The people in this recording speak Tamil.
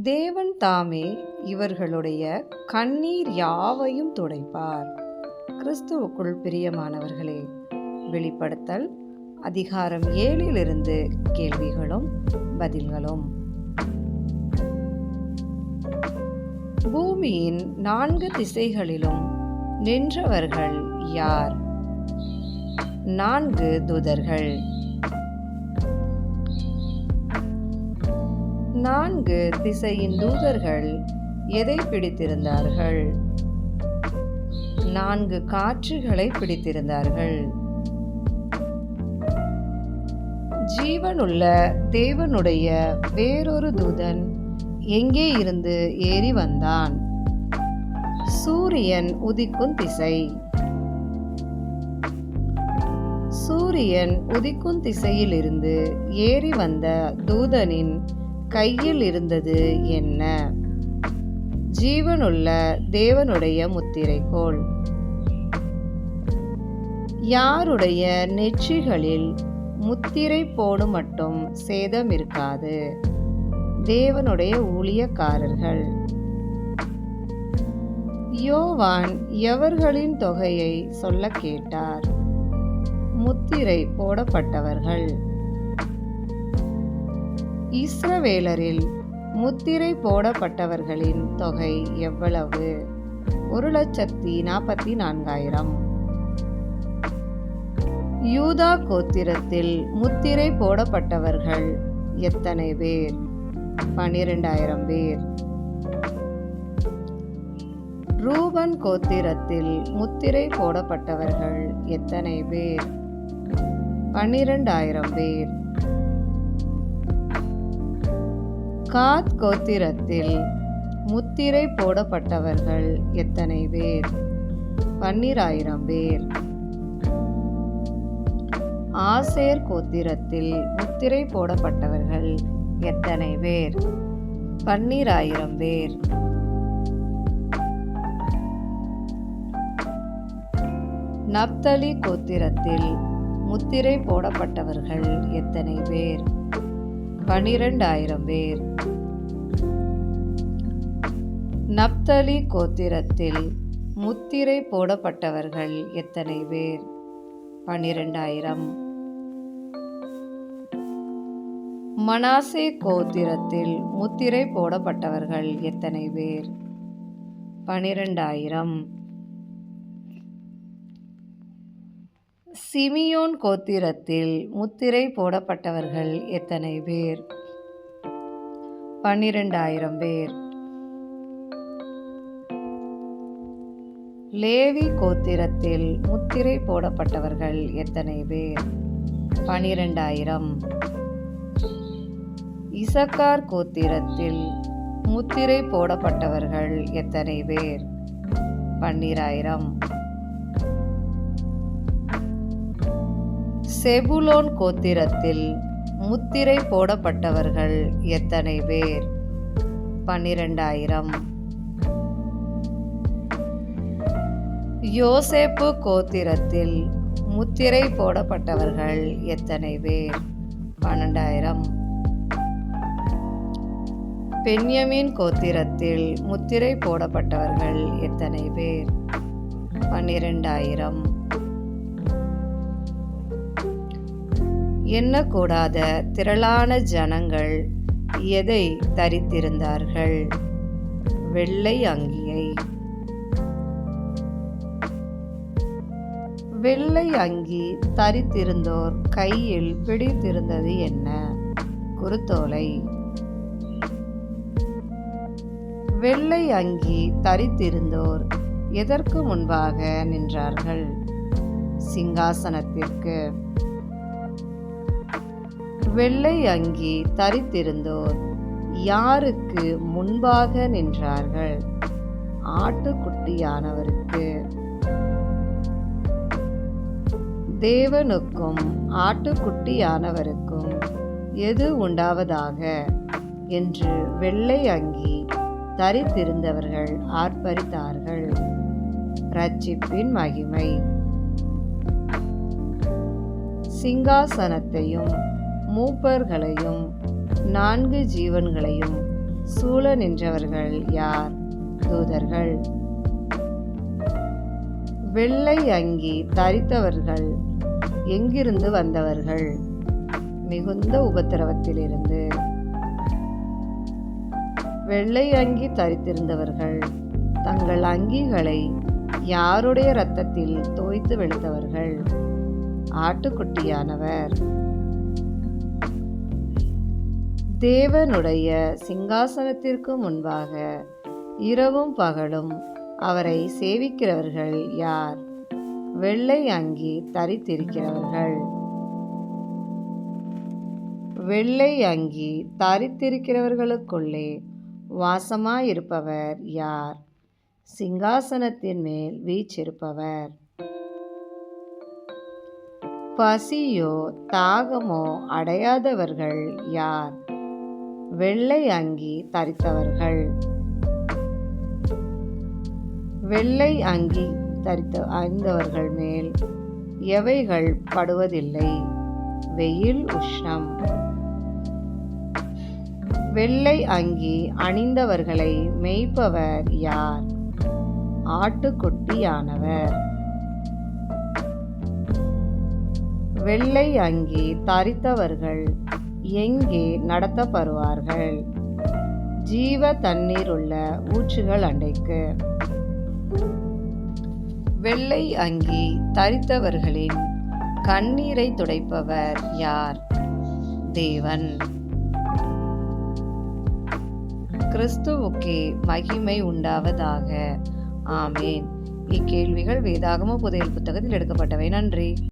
தேவன் தாமே இவர்களுடைய கண்ணீர் யாவையும் துடைப்பார். கிறிஸ்துவுக்குள் பிரியமானவர்களே வெளிப்படுத்தல் அதிகாரம் ஏழிலிருந்து கேள்விகளும் பதில்களும். பூமியின் நான்கு திசைகளிலும் நின்றவர்கள் யார்? நான்கு தூதர்கள். நான்கு திசையின் தூதர்கள் எதை பிடித்திருந்தார்கள்? நான்கு காற்றுகளை பிடித்திருந்தார்கள். ஜீவனுள்ள தேவனுடைய வேறொரு தூதன் எங்கே இருந்து ஏறி வந்தான்? சூரியன் உதிக்கும் திசை. சூரியன் உதிக்கும் திசையிலிருந்து ஏறி வந்த தூதனின் கையில் இருந்தது என்ன? ஜீவனுள்ள தேவனுடைய முத்திரைக்கோள் யாருடைய நெற்றிகளில் முத்திரை போடு மட்டும் சேதம் இருக்காது? தேவனுடைய ஊழியக்காரர்கள். யோவான் எவர்களின் தொகையை சொல்ல கேட்டார்? முத்திரை போடப்பட்டவர்கள். இஸ்ரவேலரில் முத்திரை போடப்பட்டவர்களின் தொகை எவ்வளவு? ஒரு லட்சத்தி நாற்பத்தி நான்காயிரம். யூதா கோத்திரத்தில் முத்திரை போடப்பட்டவர்கள் எத்தனை பேர்? பனிரெண்டாயிரம் பேர். ரூபன் கோத்திரத்தில் முத்திரை போடப்பட்டவர்கள் எத்தனை பேர்? பன்னிரண்டாயிரம் பேர். காத் கோத்திரத்தில் முத்திரை போடப்பட்டவர்கள் எத்தனை பேர்? பன்னிராயிரம் பேர். ஆசேர் கோத்திரத்தில் முத்திரை போடப்பட்டவர்கள் எத்தனை பேர்? பன்னிராயிரம் பேர். நப்தலி கோத்திரத்தில் முத்திரை போடப்பட்டவர்கள் எத்தனை பேர்? பனிரெண்டாயிரம் பேர். நப்தலி கோத்திரத்தில் முத்திரை போடப்பட்டவர்கள் எத்தனை பேர்? பனிரெண்டாயிரம். மனாசே கோத்திரத்தில் முத்திரை போடப்பட்டவர்கள் எத்தனை பேர்? பனிரெண்டாயிரம். சிமியோன் கோத்திரத்தில் முத்திரை போடப்பட்டவர்கள் எத்தனை பேர்? பன்னிரெண்டாயிரம் பேர். லேவி கோத்திரத்தில் முத்திரை போடப்பட்டவர்கள் எத்தனை பேர்? பனிரெண்டாயிரம் இசக்கார் கோத்திரத்தில் முத்திரை போடப்பட்டவர்கள் எத்தனை பேர்? பன்னிராயிரம். செபுலோன் கோத்திரத்தில் முத்திரை போடப்பட்டவர்கள் எத்தனை பேர்? பன்னிரெண்டாயிரம். யோசேப்பு கோத்திரத்தில் முத்திரை போடப்பட்டவர்கள் எத்தனை பேர்? பன்னெண்டாயிரம். பென்யமீன் கோத்திரத்தில் முத்திரை போடப்பட்டவர்கள் எத்தனை பேர்? பன்னிரெண்டாயிரம். எண்ணக்கூடாத திரளான ஜனங்கள் எதை தரித்திருந்தார்கள்? வெள்ளை அங்கியை. வெள்ளை அங்கி தரித்திருந்தோர் கையில் பிடித்திருந்தது என்ன? குருத்தோலை. வெள்ளை அங்கி தரித்திருந்தோர் எதற்கு முன்பாக நின்றார்கள்? சிங்காசனத்திற்கு. வெள்ளை அங்கி தரித்திருந்தோர் யாருக்கு முன்பாக நின்றார்கள்? ஆட்டுக்குட்டியானவருக்கு. தேவனுக்கும் ஆட்டுக்குட்டியானவருக்கும் எது உண்டாவதாக? என்று வெள்ளை அங்கி தரித்திருந்தவர்கள் ஆர்ப்பரித்தார்கள். ரட்சிப்பின் மகிமை. சிங்காசனத்தையும் மூப்பர்களையும் நான்கு ஜீவன்களையும் சூழ நின்றவர்கள் யார்? தூதர்கள். வெள்ளை அங்கி தரித்தவர்கள் எங்கிருந்து வந்தவர்கள்? மிகுந்த உபத்திரவத்திலிருந்து. வெள்ளை அங்கி தரித்திருந்தவர்கள் தங்கள் அங்கிகளை யாருடைய இரத்தத்தில் தோய்த்து வெளுத்தவர்கள்? ஆட்டுக்குட்டியானவர். தேவனுடைய சிங்காசனத்திற்கு முன்பாக இரவும் பகலும் அவரை சேவிக்கிறவர்கள் யார்? வெள்ளை அங்கி தரித்திருக்கிறவர்கள். வெள்ளை அங்கி தரித்திருக்கிறவர்களுக்குள்ளே வாசமாயிருப்பவர் யார்? சிங்காசனத்தின் மேல் வீச்சிருப்பவர். பசியோ தாகமோ அடையாதவர்கள் யார்? வெள்ளை அங்கி தரித்தவர்கள். வெள்ளை அங்கி தரித்த அணிந்தவர்கள் மேல் எவைகள் படுவதில்லை? வெயில் உஷ்ணம். வெள்ளை அங்கி அணிந்தவர்களை மெய்ப்பவர் யார்? ஆட்டுக்குட்டியானவர். வெள்ளை அங்கி தரித்தவர்கள் எங்கே நடத்தப்படுவார்கள்? ஜீவ தண்ணீர் உள்ள ஊற்றுகள் அண்டைக்கு. வெள்ளை அங்கி தரித்தவர்களின் கண்ணீரை துடைப்பவர் யார்? தேவன். கிறிஸ்துவுக்கே மகிமை உண்டாவதாக. ஆமேன். இக்கேள்விகள் வேதாகம புதையல் புத்தகத்தில் எடுக்கப்பட்டவை. நன்றி.